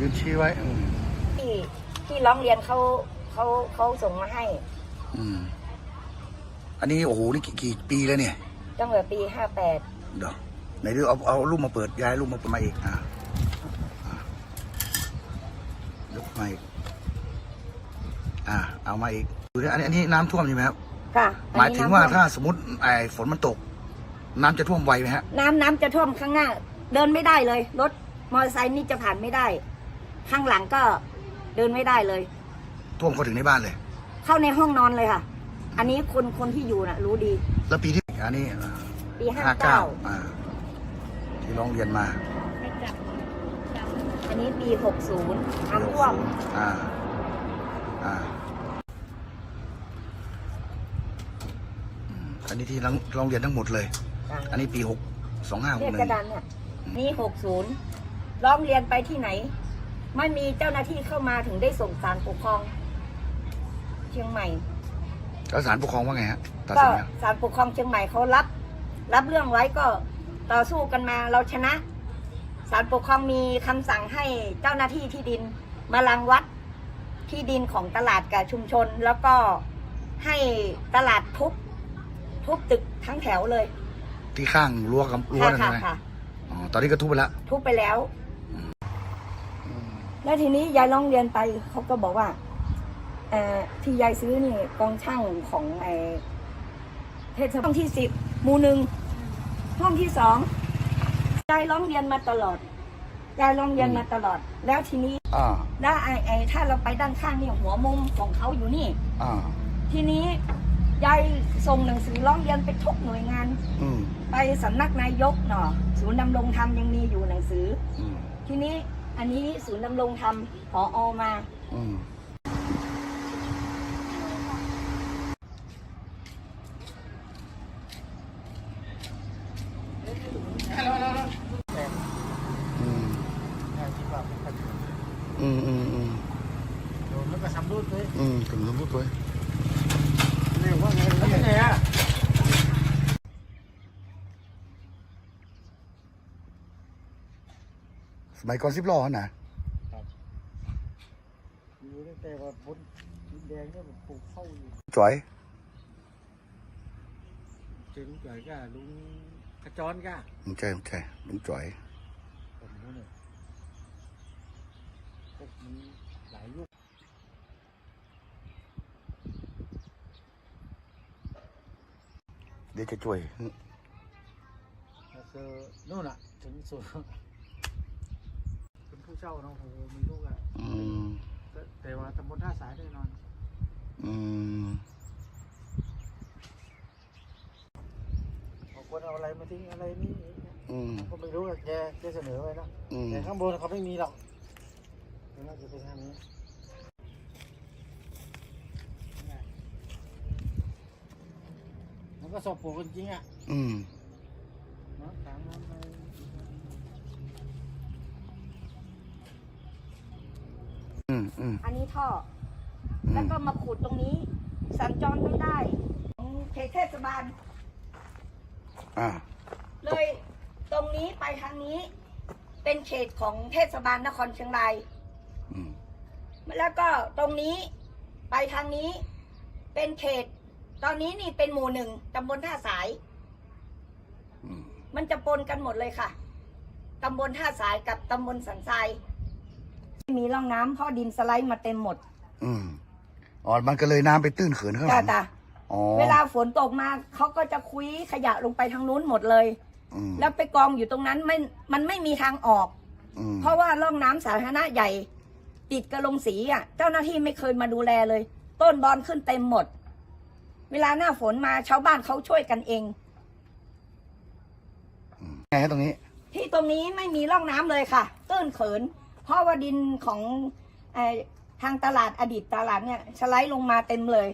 ยืนชี้ไว้อืมที่ที่ร้องเรียนเขาเขาเขาส่งมาให้อืมอันนี้โอ้โหนี่กี่กี่ปีแล้วเนี่ยตั้งแต่ปีห้าแปดเดี๋ยวไหนดูเอาเอารูปมาเปิดย้ายรูปมาเปิดมาอีกอะอะยกมาอีกอ่าเอามาอีกดูดิอันนี้อันนี้น้ำท่วมใช่ไหมครับค่ะหมายถึงว่าอันนี้ถ้าน้ำท่สมมติไอ้ฝนมันตก น้ำจะท่วมไวไหมฮะวมน้ำน้ำจะท่วมข้างหน้า เดินไม่ได้เลย รถมอเตอร์ไซค์นี่จะผ่านไม่ได้ ข้างหลังก็เดินไม่ได้เลย ท่วมเข้าถึงในบ้านเลย เข้าในห้องนอนเลยค่ะ อันนี้คนคนที่อยู่น่ะ รู้ดีแล้วปีที่อันนี้ปีห้าห้าเก้าเก้าอ่าที่ร้องเรียนมาอันนี้ปีหกศูนย์น้ำท่วมอ่าอ่าอืมอันนี้ที่ร้องร้องเรียนทั้งหมดเลยอันนี้ปีหกสองห้าหกเนี่ยหกนึ่ระง ดานเนี่ยนี่หกศูนย์ร้องเรียนไปที่ไหน ไม่มีเจ้าหน้าที่เข้ามาถึงได้ส่งสารปกครอง เชียงใหม่แล้วศาลปกครองว่าไงฮะตัดก็สินแล้วศาลปกครองเชียงใหม่เขารับ รับเรื่องไว้ก็ต่อสู้กันมาเราชนะศาลปกครองมีคำสั่งให้เจ้าหน้าที่ที่ดินมารังวัดที่ดินของตลาดกับชุมชน แล้วก็ให้ตลาดทุบทุบตึกทั้งแถวเลยที่ข้างรั้วกับรั้วค่ะนั่นค่ะใช่ไหมค่ะ อ๋อตอนนี้ก็ทุบไปแล้ว ทุบไปแล้ว แล้วทีนี้ยายร้องเรียนไปเขาก็บอกว่าเอ่อที่ยายซื้อนี่กองช่างของไอ้เทศบาลห้องที่สิบหมู่หนึ่งห้องที่สองยายร้องเรียนมาตลอดยายร้องเรียนมาตลอด แล้วทีนี้อ่าแล้วไอ้ไอ้ถ้าเราไปด้านข้างเนี่ยหัวมุมของเขาอยู่นี่อ่าทีนี้ยายส่งหนังสือร้องเรียนไปทุกหน่วยงานอืมไปสำนักนายกเนาะศูนย์ดำรงธรรมยังมีอยู่หนังสืออืมทีนี้ อันนี้ศูนย์ดำรงธรรมผออมาอืมอืมอืมอืมอืมแล้วก็สำรุดเลยอืมถึงสมมติเลยเรียกว่าไงแล้วเป็นไงอะ สมัยก่อนสิบล้อนะอยู่ตั้งแต่ว่าบนดินแดงเนี่ยผมปลูกเข้าอยู่จ๋อยเจ๊ลุงจ่อยก็ลุงขจรก็มันใช่มันใช่มันจ๋อยผมรู้เนี่ยพวกมันหลายยุคเดี๋ยวจะช่วยแล้วก็นู่นอะ ถึงสุด เป็นผู้เช่าเนาะโอ้โหมีลูกอะอืมแต่แต่ว่าตำบลท่าสายแน่นอน อืมบางคนเอาอะไรมาทิ้งอะไรนี่อืมก็ไม่รู้อะแกแกเสนอไว้เนอะอืมแต่ข้างบนเขาไม่มีหรอกน่าจะเป็นทางนี้มันก็สอบปลูกจริงๆอะอืม เนาะตามนั้นไป อืมอืมอันนี้ท่อออืแล้วมก็มาขุดตรงนี้ สัญจรไม่ได้ของเขตเทศบาล อ่า เลยตรงนี้ไปทางนี้ เป็นเขตของเทศบาลนครเชียงราย อืม แล้วก็ตรงนี้ไปทางนี้เป็นเขต ตอนนี้นี่เป็นหมู่หนึ่งตำบลท่าสาย อืม มันจะปนกันหมดเลยค่ะ ตำบลท่าสายกับตำบลสันทราย มีร่องน้ำเพราะดินสไลด์มาเต็มหมดอืมอ๋อ มันก็เลยน้ำไปตื้นเขินข้างหจ้าลังจ้าอ๋อเวลาฝนตกมาเขาก็จะคุยขยะลงไปทางนู้นหมดเลย อืมแล้วไปกองอยู่ตรงนั้นไม่มันไม่มีทางออก อืมเพราะว่าร่องน้ำสาธารณะใหญ่ ติดกระลงสีอะ เจ้าหน้าที่ไม่เคยมาดูแลเลย ต้นบอนขึ้นเต็มหมด เวลาหน้าฝนมาชาวบ้านเขาช่วยกันเอง ไงฮะตรงนี้ ที่ตรงนี้ไม่มีร่องน้ำเลยค่ะตื้นเขิน เพราะว่าดินของอทางตลาดอดีตตลาดเนี่ยสไลด์ลงมาเต็มเลย